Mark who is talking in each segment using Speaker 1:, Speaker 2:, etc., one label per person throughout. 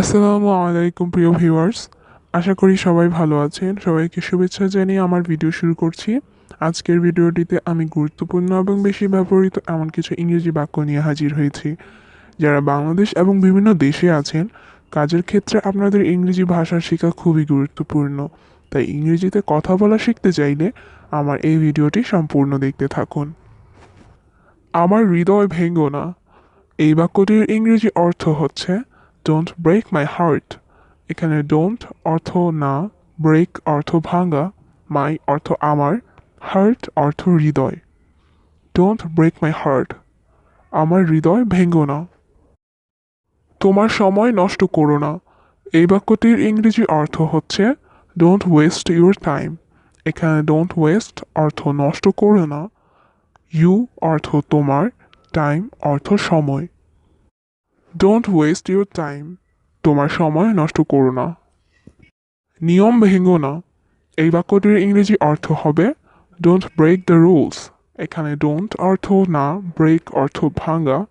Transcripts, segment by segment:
Speaker 1: আসসালামু আলাইকুম, প্রিয় ভিউয়ার্স। আশা করি সবাই ভালো আছেন। সবাইকে শুভেচ্ছা জানিয়ে আমার ভিডিও শুরু করছি। আজকের ভিডিওটিতে আমি গুরুত্বপূর্ণ এবং বেশি ব্যবহৃত এমন কিছু ইংরেজি বাক্য নিয়ে হাজির হয়েছি। যারা বাংলাদেশ এবং বিভিন্ন দেশে আছেন, কাজের ক্ষেত্রে আপনাদের ইংরেজি ভাষা শেখা খুবই গুরুত্বপূর্ণ। তাই ইংরেজিতে কথা বলা শিখতে চাইলে আমার এই ভিডিওটি সম্পূর্ণ দেখতে থাকুন। আমার হৃদয় ভেঙ্গো না। এই বাক্যটির ইংরেজি অর্থ হচ্ছে ডোন্ট ব্রেক মাই হার্ট এখানে ডোন্ট অর্থ না ব্রেক অর্থ ভাঙা মাই অর্থ আমার হার্ট অর্থ হৃদয়। ডোন্ট ব্রেক মাই হার্ট আমার হৃদয় ভেঙ্গো না। তোমার সময় নষ্ট করো না। এই বাক্যটির ইংরেজি অর্থ হচ্ছে ডোন্ট ওয়েস্ট ইউর টাইম এখানে ডোন্ট ওয়েস্ট অর্থ নষ্ট করো না। ইউ অর্থ তোমার টাইম অর্থ সময়। ডোন্ট ওয়েস্ট ইউর টাইম তোমার সময় নষ্ট করো না। নিয়ম ভেঙো না। এই বাক্যটির ইংরেজি অর্থ হবে ডোন্ট ব্রেক দ্য রুলস এখানে ডোন্ট অর্থ না ব্রেক অর্থ ভাঙা।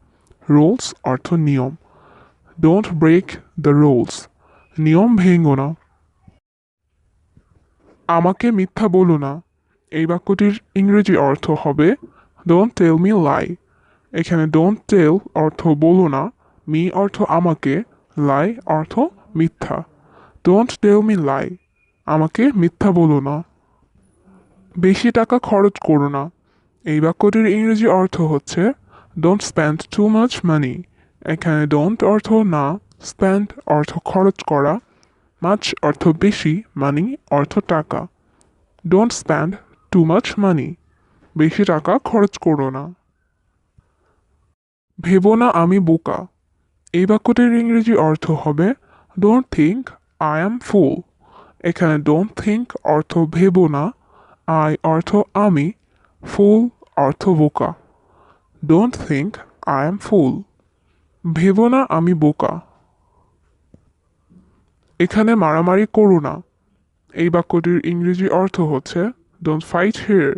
Speaker 1: রুলস অর্থ নিয়ম। ডোন্ট ব্রেক দ্য রুলস নিয়ম ভেঙো না। আমাকে মিথ্যা বলো না। এই বাক্যটির ইংরেজি অর্থ হবে ডোন্ট টেল মি লাই এখানে ডোন্ট টেল অর্থ বলো না। মি অর্থ আমাকে, লাই অর্থ মিথ্যা। ডোন্ট টেল মি লাই আমাকে মিথ্যা বলো না। বেশি টাকা খরচ করো না। এই বাক্যটির ইংরেজি অর্থ হচ্ছে don't spend too much money এখানে ডোন্ট অর্থ না স্পেন্ড অর্থ খরচ করা। মাছ অর্থ বেশি মানি অর্থ টাকা। Don't spend too much money বেশি টাকা খরচ করো না। ভেবো না আমি বোকা। এই বাক্যটির ইংরেজি অর্থ হবে don't think I am fool এখানে ডোন্ট থিঙ্ক অর্থ ভেবো না আই অর্থ আমি ফুল অর্থ বোকা don't think I am fool ভেবো না, আমি বোকা এখানে মারামারি করো না। এই বাক্যটির ইংরেজি অর্থ হচ্ছে ডোন্ট ফাইট হিয়ার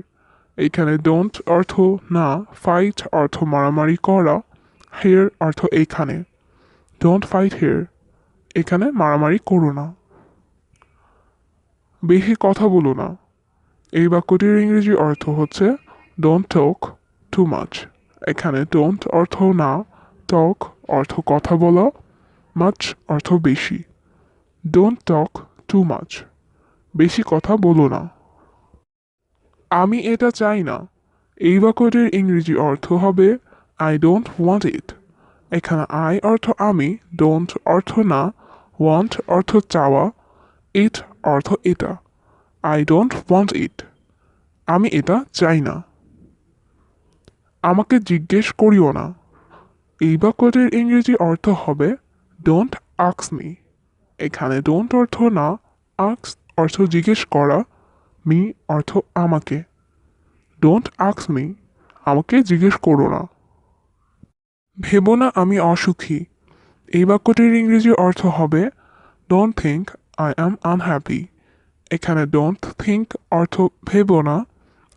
Speaker 1: এখানে ডোন্ট অর্থ না ফাইট অর্থ মারামারি করা হেয়ার অর্থ এইখানে ডোন্ট ফাইট হেয়ার এখানে মারামারি করো না। বেশি কথা বলো না। এই বাক্যটির ইংরেজি অর্থ হচ্ছে ডোন্ট টক টু মাচ এখানে ডোন্ট অর্থ না টক অর্থ কথা বলা মাচ অর্থ বেশি। ডোন্ট টক টু মাচ বেশি কথা বলো না। আমি এটা চাই না। এই বাক্যটির ইংরেজি অর্থ হবে আই ডোন্ট ওয়ান্ট ইট এখানে আই অর্থ আমি ডোন্ট অর্থ না ওয়ান্ট অর্থ চাওয়া ইট অর্থ এটা। আই ডোন্ট ওয়ান্ট ইট আমি এটা চাই না। আমাকে জিজ্ঞেস করিও না। এই বাক্যটির ইংরেজি অর্থ হবে ডোন্ট আক্স মি এখানে ডোন্ট অর্থ না আক্স অর্থ জিজ্ঞেস করা মি অর্থ আমাকে। ডোন্ট আক্স মি আমাকে জিজ্ঞেস করো না। ভেবো না, আমি অসুখী। এই বাক্যটির ইংরেজি অর্থ হবে don't think I am unhappy এখানে ডোন্ট থিঙ্ক অর্থ ভেবো না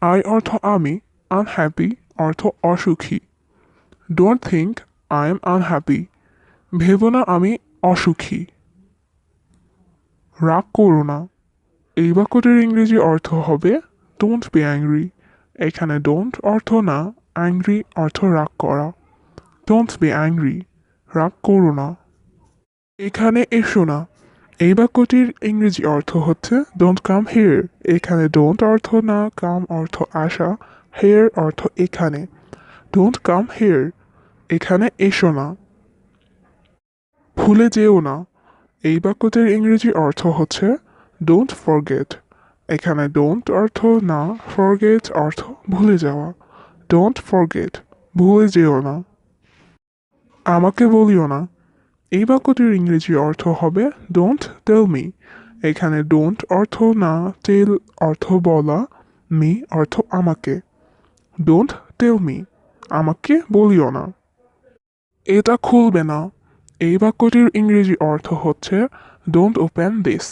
Speaker 1: আই অর্থ আমি আনহ্যাপি অর্থ অসুখী don't think I am unhappy ভেবো না, আমি অসুখী রাগ করো না এই বাক্যটির ইংরেজি অর্থ হবে ডোন্ট বি অ্যাংরি এখানে ডোন্ট অর্থ না অ্যাংরি অর্থ রাগ করা ডোন্ট বি অ্যাংরি রাগ করো না। এখানে এসো না। এই বাক্যটির ইংরেজি অর্থ হচ্ছে ডোন্ট কাম হেয়ার এখানে ডোন্ট অর্থ না কাম অর্থ আসা হেয়ার অর্থ এখানে ডোন্ট কাম হেয়ার এখানে এসো না। ভুলে যেও না। এই বাক্যটির ইংরেজি অর্থ হচ্ছে ডোন্ট ফরগেট এখানে ডোন্ট অর্থ না ফরগেট অর্থ ভুলে যাওয়া। ডোন্ট ফরগেট ভুলে যেও না। আমাকে বলিও না। এই বাক্যটির ইংরেজি অর্থ হবে ডোন্ট টেল মি এখানে ডোন্ট অর্থ না টেল অর্থ বলা মি অর্থ আমাকে। ডোন্ট টেল মি আমাকে বলিও না। এটা খুলবে না। এই বাক্যটির ইংরেজি অর্থ হচ্ছে ডোন্ট ওপেন দিস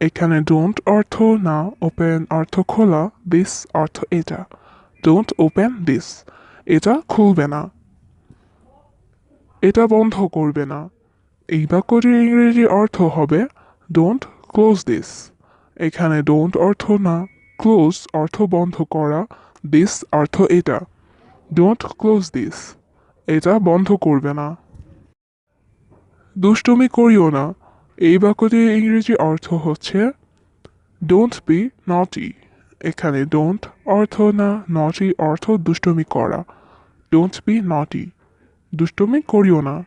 Speaker 1: এখানে ডোন্ট অর্থ না ওপেন অর্থ খোলা দিস অর্থ এটা। ডোন্ট ওপেন দিস এটা খুলবে না। এটা বন্ধ করবে না। এই বাক্যটির ইংরেজি অর্থ হবে ডোন্ট ক্লোজ দিস এখানে ডোন্ট অর্থ না ক্লোজ অর্থ বন্ধ করা দিস অর্থ এটা ডোন্ট ক্লোজ দিস এটা বন্ধ করবে না। দুষ্টুমি করিও না, এই বাক্যটির ইংরেজি অর্থ হচ্ছে ডোন্ট বি নটি এখানে ডোন্ট অর্থ না নটি অর্থ দুষ্টুমি করা ডোন্ট বি নটি দুষ্টুমি করিও না।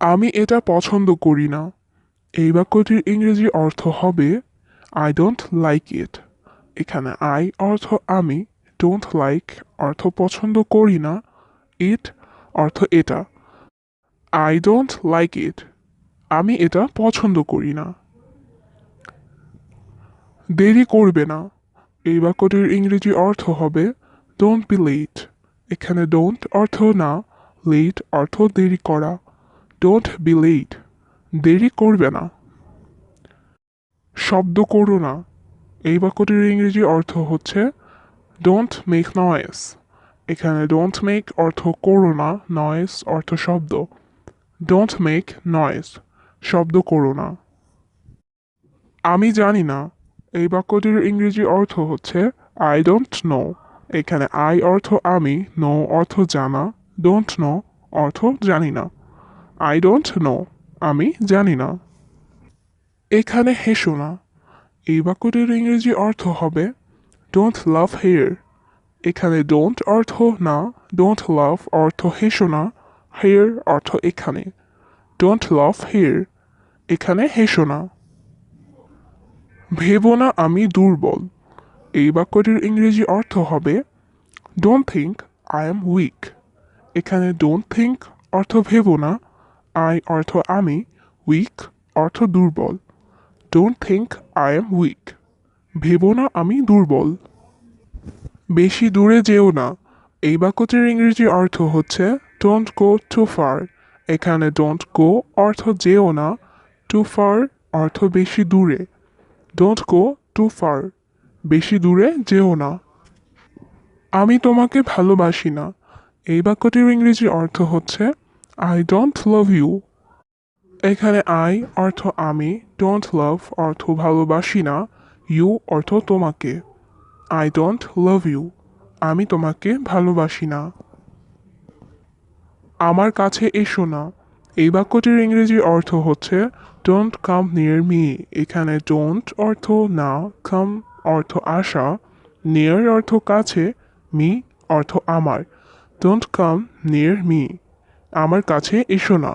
Speaker 1: আমি এটা পছন্দ করি না। এই বাক্যটির ইংরেজি অর্থ হবে আই ডোন্ট লাইক ইট এখানে আই অর্থ আমি ডোন্ট লাইক অর্থ পছন্দ করি না। ইট অর্থ এটা। আই ডোন্ট লাইক ইট আমি এটা পছন্দ করি না। দেরি করবে না। এই বাক্যটির ইংরেজি অর্থ হবে ডোন্ট বি লেট এখানে ডোন্ট অর্থ না লেট অর্থ দেরি করা। ডোন্ট বি লেট দেরি করবে না। শব্দ করো না। এই বাক্যটির ইংরেজি অর্থ হচ্ছে ডোন্ট মেক নয়েস এখানে ডোন্ট মেক অর্থ করো না নয়েস অর্থ শব্দ। ডোন্ট মেক নয়েস শব্দ করো না। আমি জানি না। এই বাক্যটির ইংরেজি অর্থ হচ্ছে আই ডোন্ট নো এখানে আই অর্থ আমি নো অর্থ জানা ডোন্ট নো অর্থ জানি না। আই ডোন্ট নো আমি জানি না। এখানে হেসো না। এই বাক্যটির ইংরেজি অর্থ হবে ডোন্ট লাভ হেয়ার এখানে ডোন্ট অর্থ না ডোন্ট লাভ অর্থ হেসো না হেয়ার অর্থ এখানে। ডোন্ট লাভ হেয়ার এখানে হেসো না। ভেবো না আমি দুর্বল। এই বাক্যটির ইংরেজি অর্থ হবে don't think I am weak এখানে ডোন্ট থিঙ্ক অর্থ ভেবো না আই অর্থ আমি উইক অর্থ দুর্বল don't think I am weak ভেবো না, আমি দুর্বল। বেশি দূরে যেও না, এই বাক্যটির ইংরেজি অর্থ হচ্ছে ডোন্ট গো টু ফার এখানে ডোন্ট গো অর্থ যেও না টু ফার অর্থ বেশি দূরে ডোন্ট গো টু ফার বেশি দূরে যেও না। আমি তোমাকে ভালোবাসি না। এই বাক্যটির ইংরেজি অর্থ হচ্ছে আই ডোন্ট লাভ ইউ এখানে আই অর্থ আমি ডোন্ট লাভ অর্থ ভালোবাসি না ইউ অর্থ তোমাকে। আই ডোন্ট লাভ ইউ আমি তোমাকে ভালোবাসি না। আমার কাছে এসো না। এই বাক্যটির ইংরেজি অর্থ হচ্ছে ডোন্ট কাম নিয়ার মি এখানে ডোন্ট অর্থ না কাম অর্থ আসা নিয়ার অর্থ কাছে, মি, অর্থ আমার। ডোন্ট কাম নিয়ার মি আমার কাছে এসো না।